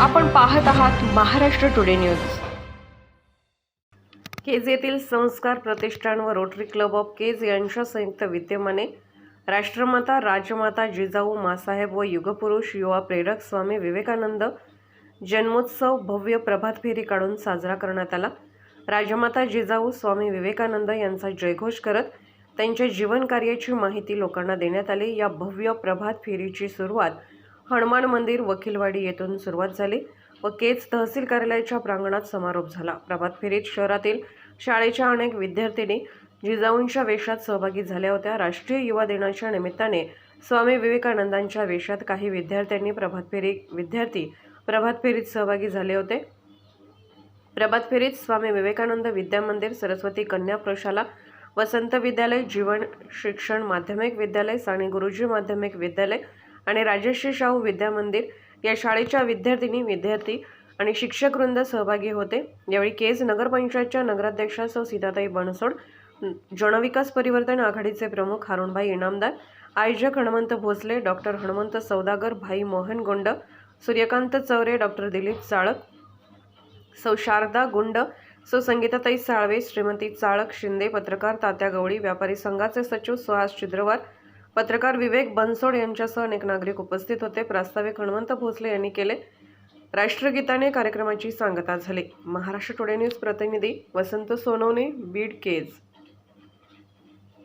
आपण पाहत आहात महाराष्ट्र टुडे न्यूज. केज येथील संस्कार प्रतिष्ठान व रोटरी क्लब ऑफ केज यांच्या संयुक्त विद्यमाने राष्ट्रमाता राजमाता जिजाऊ मासाहेब व युगपुरुष युवा प्रेरक स्वामी विवेकानंद जन्मोत्सव भव्य प्रभात फेरी काढून साजरा करण्यात आला. राजमाता जिजाऊ स्वामी विवेकानंद यांचा जयघोष करत त्यांच्या जीवनकार्याची माहिती लोकांना देण्यात आली. या भव्य प्रभात फेरीची सुरुवात हनुमान मंदिर वकीलवाडी येथून सुरुवात झाली व केज तहसील कार्यालयाच्या प्रांगणात समारोप झाला. प्रभात फेरीत शहरातील शाळेच्या अनेक विद्यार्थिनी जिजाऊंच्या वेशात सहभागी झाल्या होत्या. राष्ट्रीय युवा दिनाच्या निमित्ताने स्वामी विवेकानंदांच्या वेशात काही विद्यार्थ्यांनी प्रभात फेरी विद्यार्थी प्रभात फेरीत सहभागी झाले होते. प्रभात फेरीत स्वामी विवेकानंद विद्या मंदिर सरस्वती कन्या प्रशाला वसंत विद्यालय जीवन शिक्षण माध्यमिक विद्यालय साने गुरुजी माध्यमिक विद्यालय आणि राजश्री शाहू विद्यामंदिर या शाळेच्या विद्यार्थिनी विद्यार्थी आणि शिक्षक वृंद सहभागी होते. यावेळी केज नगरपंचायतच्या नगराध्यक्षा सौ. सीताताई बनसोड जनविकास परिवर्तन आघाडीचे प्रमुख हारुणभाई इनामदार आयोजक हनुमंत भोसले डॉक्टर हनुमंत सौदागर भाई मोहन गोंड सूर्यकांत चौरे डॉक्टर दिलीप चाळक सौ. शारदा गुंड सौ. संगीताताई साळवे श्रीमती चाळक शिंदे पत्रकार तात्या गवळी व्यापारी संघाचे सचिव सुहास छिद्रवार पत्रकार विवेक बनसोड यांच्यासह अनेक नागरिक उपस्थित होते. प्रास्ताविक हनुमंत भोसले यांनी केले राष्ट्रगीताने कार्यक्रमाची सांगता झाली. महाराष्ट्र टुडे न्यूज प्रतिनिधी वसंत सोनवणे बीड केज.